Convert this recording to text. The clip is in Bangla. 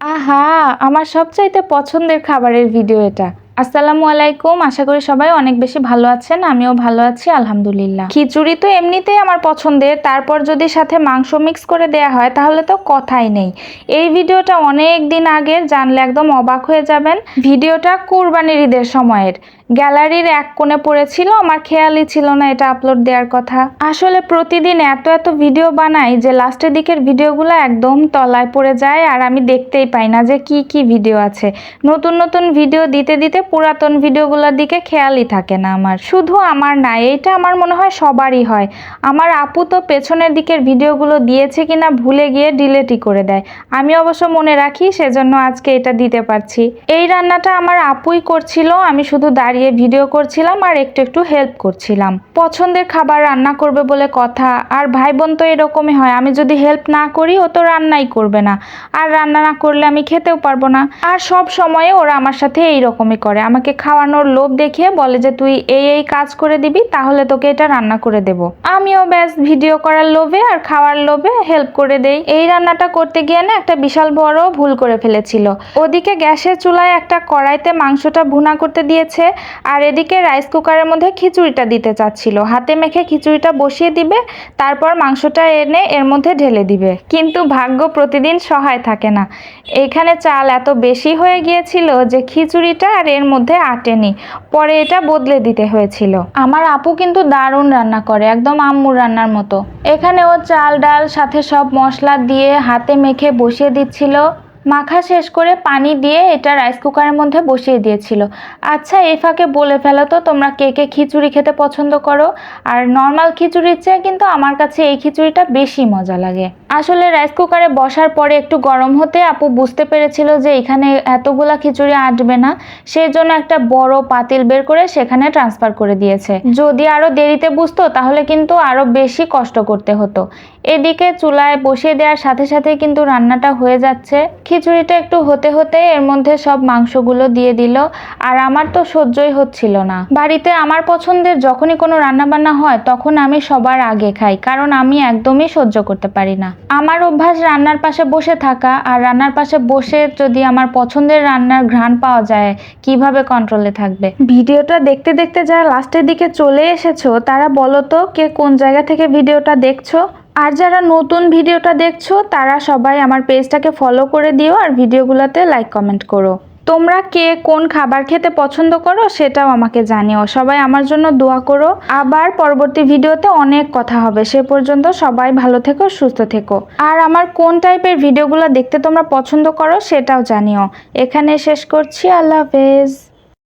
আহা, আমার সবচাইতে পছন্দের খাবারের ভিডিও এটা। আসসালামু আলাইকুম, আশা করি সবাই অনেক বেশি ভালো আছেন, আমিও ভালো আছি, আলহামদুলিল্লাহ। খিচুড়ি তো এমনিতেই আমার পছন্দের, তারপর যদি সাথে মাংস মিক্স করে দেয়া হয়, তাহলে তো কথাই নেই। এই ভিডিওটা অনেক দিন আগের, জানলে একদম অবাক হয়ে যাবেন। ভিডিওটা কুরবানির ঈদের সময়ের। গ্যালারির এক কোণে পড়েছিল, আমার খেয়ালই ছিল না এটা আপলোড দেওয়ার কথা। আসলে প্রতিদিন এত এত ভিডিও বানাই যে লাস্টের দিকের ভিডিওগুলো একদম তলায় পড়ে যায় আর আমি দেখতেই পাই না যে কি কি ভিডিও আছে। নতুন নতুন ভিডিও দিতে দিতে পুরাতন ভিডিওগুলোর দিকে খেয়ালই থাকে না আমার। শুধু আমার না, এইটা আমার মনে হয় সবারই হয়। আমার আপু তো পেছনের দিকের ভিডিওগুলো দিয়েছে কিনা ভুলে গিয়ে ডিলেটই করে দেয়। আমি অবশ্য মনে রাখি সেজন্য আজকে এটা দিতে পারছি। এই রান্নাটা আমার আপুই করছিল, আমি শুধু দাঁড়িয়ে ভিডিও করছিলাম আর একটু একটু হেল্প করছিলাম। পছন্দের খাবার রান্না করবে বলে কথা, আর ভাই বোন তো এরকমই হয়, আমি যদি হেল্প না করি ও তো রান্নাই করবে না, আর রান্না না করলে আমি খেতেও পারব না। আর সব সময়ে ওরা আমার সাথে এই রকমই করে, আমাকে খাওয়ানোর লোভ দেখিয়ে বলে যে তুই এই এই কাজ করে দিবি, তাহলে তোকে এটা রান্না করে দেব। আমিও ব্যাস ভিডিও করার লোভে আর খাওয়ার লোভে হেল্প করে দেই। এই রান্নাটা করতে গিয়ে না একটা বিশাল বড় ভুল করে ফেলেছিল। ওদিকে গ্যাসের চুলায় একটা কড়াইতে মাংসটা ভুনা করতে দিয়েছে আর এদিকে রাইস কুকারের মধ্যে খিচুড়িটা দিতে চাচ্ছিল। হাতে মেখে খিচুড়িটা বসিয়ে দিবে, তারপর মাংসটা এনে এর মধ্যে ঢেলে দিবে। কিন্তু ভাগ্য প্রতিদিন সহায় থাকে না। এখানে চাল এত বেশি হয়ে গিয়েছিল যে খিচুড়িটা আর এর মধ্যে আটেনি। পরে এটা বদলে দিতে হয়েছিল। আমার আপু কিন্তু দারুণ রান্না করে, একদম আম্মুর রান্নার মতো। এখানে ও চাল, ডাল, সাথে সব মশলা দিয়ে হাতে মেখে বসিয়ে দিচ্ছিল। মাখা শেষ করে পানি দিয়ে এটা রাইস কুকারের মধ্যে বসিয়ে দিয়েছিল। আচ্ছা এই ফাঁকে বলে ফেলো তো, তোমরা কে কে খিচুড়ি খেতে পছন্দ করো? আর নর্মাল খিচুড়ির চেয়ে কিন্তু আমার কাছে এই খিচুড়িটা বেশি মজা লাগে। আসলে রাইস কুকারে বসার পরে একটু গরম হতে আপু বুঝতে পেরেছিল যে এখানে এতগুলা খিচুড়ি আটবে না সেই জন্য একটা বড় পাতিল বের করে সেখানে ট্রান্সফার করে দিয়েছে। যদি আরও দেরিতে বুঝতো, তাহলে কিন্তু আরও বেশি কষ্ট করতে হতো। এদিকে চুলায় বসিয়ে দেওয়ার সাথে সাথে কিন্তু রান্নাটা হয়ে যাচ্ছে। খিচুড়িটা একটু হতে হতে এর মধ্যে সব মাংসগুলো দিয়ে দিল। আর আমার তো সহ্যই হচ্ছিল না। বাড়িতে আমার পছন্দের যখনই কোনো রান্না বান্না হয়, তখন আমি সবার আগে খাই, কারণ আমি একদমই সহ্য করতে পারি না। আমার অভ্যাস রান্নার পাশে বসে থাকা, আর রান্নার পাশে বসে যদি আমার পছন্দের রান্নার ঘ্রাণ পাওয়া যায়, কীভাবে কন্ট্রোলে থাকবে? ভিডিওটা দেখতে দেখতে যারা লাস্টের দিকে চলে এসেছ, তারা বলো তো কে কোন জায়গা থেকে ভিডিওটা দেখছ? আর যারা নতুন ভিডিওটা দেখছ, তারা সবাই আমার পেজটাকে ফলো করে দিও আর ভিডিওগুলোতে লাইক কমেন্ট করো। তোমরা কে কোন খাবার খেতে পছন্দ করো, সেটাও আমাকে জানিও। সবাই আমার জন্য দোয়া করো। আবার পরবর্তী ভিডিওতে অনেক কথা হবে। সে পর্যন্ত সবাই ভালো থেকো, সুস্থ থেকো। আর আমার কোন টাইপের ভিডিওগুলো দেখতে তোমরা পছন্দ করো, সেটাও জানিও। এখানে শেষ করছি। আল্লাহ হাফেজ।